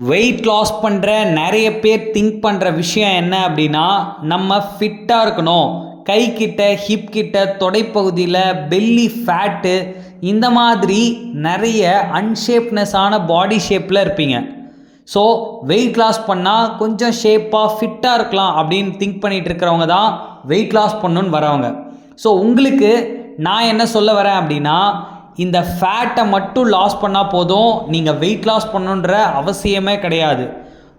Weight loss பண்ணுற நிறைய பேர் திங்க் பண்ணுற விஷயம் என்ன அப்படின்னா நம்ம ஃபிட்டாக இருக்கணும். கை கிட்ட ஹிப் கிட்ட தொடைப்பகுதியில் பெல்லி ஃபேட்டு இந்த மாதிரி நிறைய அன்ஷேப்னஸான பாடி ஷேப்பில் இருப்பீங்க. ஸோ வெயிட் லாஸ் பண்ணால் கொஞ்சம் ஷேப்பாக ஃபிட்டாக இருக்கலாம் அப்படின்னு திங்க் பண்ணிகிட்டு இருக்கிறவங்க தான் வெயிட் லாஸ் பண்ணணுன்னு வரவங்க. ஸோ உங்களுக்கு நான் என்ன சொல்ல வரேன் அப்படின்னா இந்த ஃபேட்டை மட்டும் லாஸ் பண்ணால் போதும். நீங்கள் வெயிட் லாஸ் பண்ணுன்ற அவசியமே கிடையாது.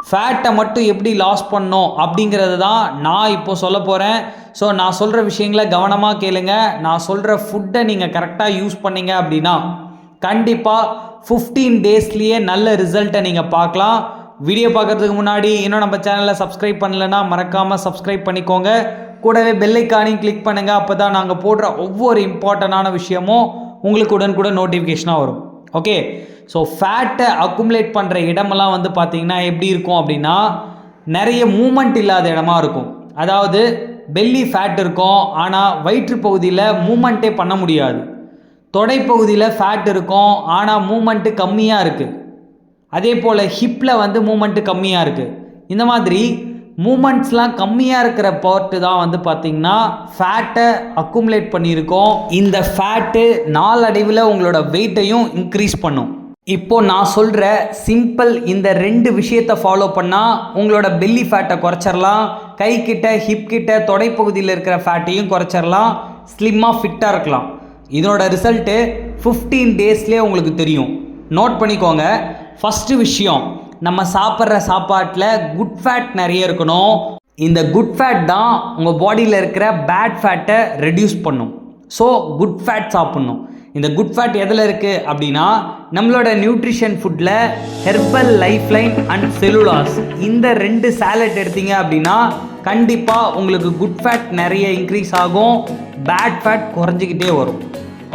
ஃபேட்டை மட்டும் எப்படி லாஸ் பண்ணோம் அப்படிங்கிறது தான் நான் இப்போ சொல்ல போகிறேன் ஸோ நான் சொல்கிற விஷயங்களை கவனமாக கேளுங்க. நான் சொல்கிற ஃபுட்டை நீங்கள் கரெக்டாக யூஸ் பண்ணீங்க அப்படின்னா கண்டிப்பாக ஃபிஃப்டீன் டேஸ்லேயே நல்ல ரிசல்ட்டை நீங்கள் பார்க்கலாம். வீடியோ பார்க்கறதுக்கு முன்னாடி இன்னும் நம்ம சேனலை சப்ஸ்கிரைப் பண்ணலைன்னா மறக்காமல் சப்ஸ்கிரைப் பண்ணிக்கோங்க. கூடவே பெல்லைக்கானையும் கிளிக் பண்ணுங்கள் அப்போ தான் நாங்கள் போடுற ஒவ்வொரு இம்பார்ட்டண்ட்டான விஷயமும் உங்களுக்கு உடனுக்குடன் நோட்டிஃபிகேஷனாக வரும். ஓகே ஸோ ஃபேட்டை அக்குமுலேட் பண்ணுற இடமெல்லாம் வந்து பார்த்தீங்கன்னா எப்படி இருக்கும் அப்படின்னா நிறைய மூமெண்ட் இல்லாத இடமா இருக்கும். அதாவது பெல்லி ஃபேட் இருக்கும் ஆனால் வயிற்று பகுதியில் மூமெண்ட்டே பண்ண முடியாது. தொடைப்பகுதியில் ஃபேட் இருக்கும் ஆனால் மூமெண்ட்டு கம்மியாக இருக்குது அதே போல் ஹிப்பில் வந்து மூமெண்ட்டு கம்மியாக இருக்குது இந்த மாதிரி மூமெண்ட்ஸ்லாம் கம்மியாக இருக்கிற பார்ட்டு தான் வந்து பார்த்திங்கன்னா ஃபேட்டை அக்குமுலேட் பண்ணியிருக்கோம். இந்த ஃபேட்டு நாளடைவில் உங்களோட வெயிட்டையும் இன்க்ரீஸ் பண்ணும். இப்போ நான் சொல்கிற சிம்பிள் இந்த ரெண்டு விஷயத்தை ஃபாலோ பண்ணால் உங்களோட பெல்லி ஃபேட்டை குறைச்சிடலாம் கை கிட்ட ஹிப் கிட்ட தொடைப்பகுதியில் இருக்கிற ஃபேட்டையும் குறைச்சிடலாம் ஸ்லிம்மாக ஃபிட்டாக இருக்கலாம். இதனோட ரிசல்ட்டு ஃபிஃப்டீன் டேஸ்லேயே உங்களுக்கு தெரியும். நோட் பண்ணிக்கோங்க. ஃபஸ்ட்டு விஷயம் நம்ம சாப்பிட்ற சாப்பாட்டில் குட் ஃபேட் நிறைய இருக்கணும். இந்த குட் ஃபேட் தான் உங்கள் பாடியில் இருக்கிற பேட் ஃபேட்டை ரெடியூஸ் பண்ணும். ஸோ குட் ஃபேட் சாப்பிட்ணும். இந்த குட் ஃபேட் எதில் இருக்குது அப்படின்னா நம்மளோட நியூட்ரிஷன் ஃபுட்டில் herbal life line and cellulose இந்த ரெண்டு சேலட் எடுத்தீங்க அப்படின்னா கண்டிப்பாக உங்களுக்கு குட் ஃபேட் நிறைய இன்க்ரீஸ் ஆகும். பேட் ஃபேட் குறைஞ்சிக்கிட்டே வரும்.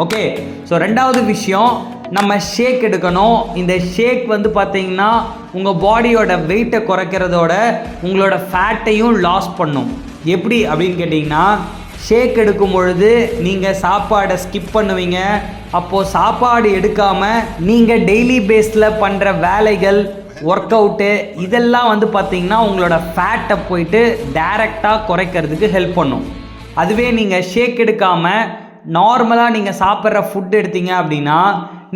ஓகே ஸோ ரெண்டாவது விஷயம் நம்ம ஷேக் எடுக்கணும். இந்த ஷேக் வந்து பார்த்திங்கன்னா உங்கள் பாடியோட வெயிட்டை குறைக்கிறதோட உங்களோட ஃபேட்டையும் லாஸ் பண்ணும். எப்படி அப்படின்னு கேட்டிங்கன்னா ஷேக் எடுக்கும் பொழுது நீங்கள் சாப்பாடை ஸ்கிப் பண்ணுவீங்க. அப்போது சாப்பாடு எடுக்காமல் நீங்கள் டெய்லி பேஸில் பண்ணுற வேலைகள் ஒர்க் அவுட்டு இதெல்லாம் வந்து பார்த்தீங்கன்னா உங்களோட ஃபேட்டை போயிட்டு டைரெக்டாக குறைக்கிறதுக்கு ஹெல்ப் பண்ணும். அதுவே நீங்கள் ஷேக் எடுக்காமல் நார்மலாக நீங்கள் சாப்பிட்ற ஃபுட் எடுத்தீங்க அப்படின்னா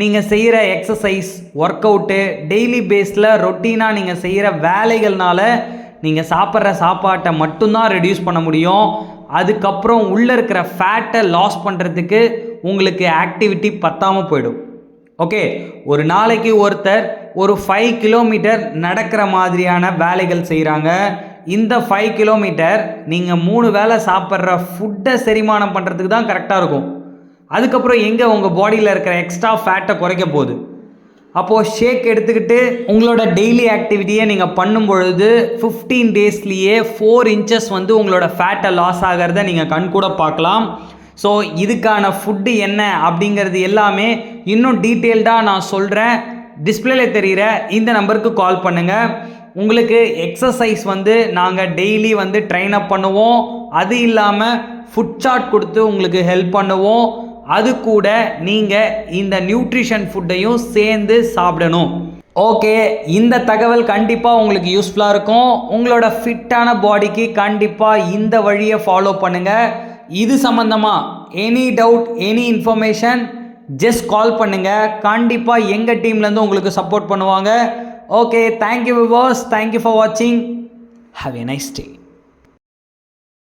நீங்கள் செய்கிற எக்ஸசைஸ் ஒர்க் அவுட்டு டெய்லி பேஸில் ரொட்டீனாக நீங்கள் செய்கிற வேலைகள்னால நீங்கள் சாப்பிட்ற சாப்பாட்டை மட்டும்தான் ரெடியூஸ் பண்ண முடியும். அதுக்கப்புறம் உள்ளே இருக்கிற ஃபேட்டை லாஸ் பண்ணுறதுக்கு உங்களுக்கு ஆக்டிவிட்டி பத்தாமல் போயிடும். ஓகே ஒரு நாளைக்கு ஒருத்தர் ஒரு ஃபைவ் கிலோமீட்டர் நடக்கிற மாதிரியான வேலைகள் செய்கிறாங்க இந்த ஃபைவ் கிலோமீட்டர் நீங்கள் மூணு வேளை சாப்பிட்ற ஃபுட்டை செரிமானம் பண்ணுறதுக்கு தான் கரெக்டாக இருக்கும். அதுக்கப்புறம் எங்கே உங்கள் பாடியில் இருக்கிற எக்ஸ்ட்ரா ஃபேட்டை குறைக்க போகுது? அப்போது ஷேக் எடுத்துக்கிட்டு உங்களோட டெய்லி ஆக்டிவிட்டியை நீங்கள் பண்ணும் பொழுது ஃபிஃப்டீன் டேஸ்லேயே ஃபோர் இன்ச்சஸ் வந்து உங்களோட ஃபேட்டை லாஸ் ஆகிறத நீங்கள் கண்கூட பார்க்கலாம். ஸோ இதுக்கான ஃபுட்டு என்ன அப்படிங்கிறது எல்லாமே இன்னும் டீட்டெயில்டாக நான் சொல்கிறேன் டிஸ்பிளேல தெரிகிற இந்த நம்பருக்கு கால் பண்ணுங்கள் உங்களுக்கு எக்ஸசைஸ் வந்து நாங்கள் டெய்லி வந்து ட்ரெயின் அப் பண்ணுவோம். அது இல்லாமல் ஃபுட் சார்ட் கொடுத்து உங்களுக்கு ஹெல்ப் பண்ணுவோம். அது கூட நீங்கள் இந்த நியூட்ரிஷன் ஃபுட்டையும் சேர்ந்து சாப்பிடணும். ஓகே இந்த தகவல் கண்டிப்பாக உங்களுக்கு யூஸ்ஃபுல்லாக இருக்கும். உங்களோட ஃபிட்டான பாடிக்கு கண்டிப்பாக இந்த வழியை ஃபாலோ பண்ணுங்கள் இது சம்மந்தமாக any doubt any information just call பண்ணுங்கள் கண்டிப்பாக எங்கள் டீம்லேருந்து உங்களுக்கு சப்போர்ட் பண்ணுவாங்க. Okay thank you viewers thank you for வாட்சிங் ஹாவ் எ நைஸ் டே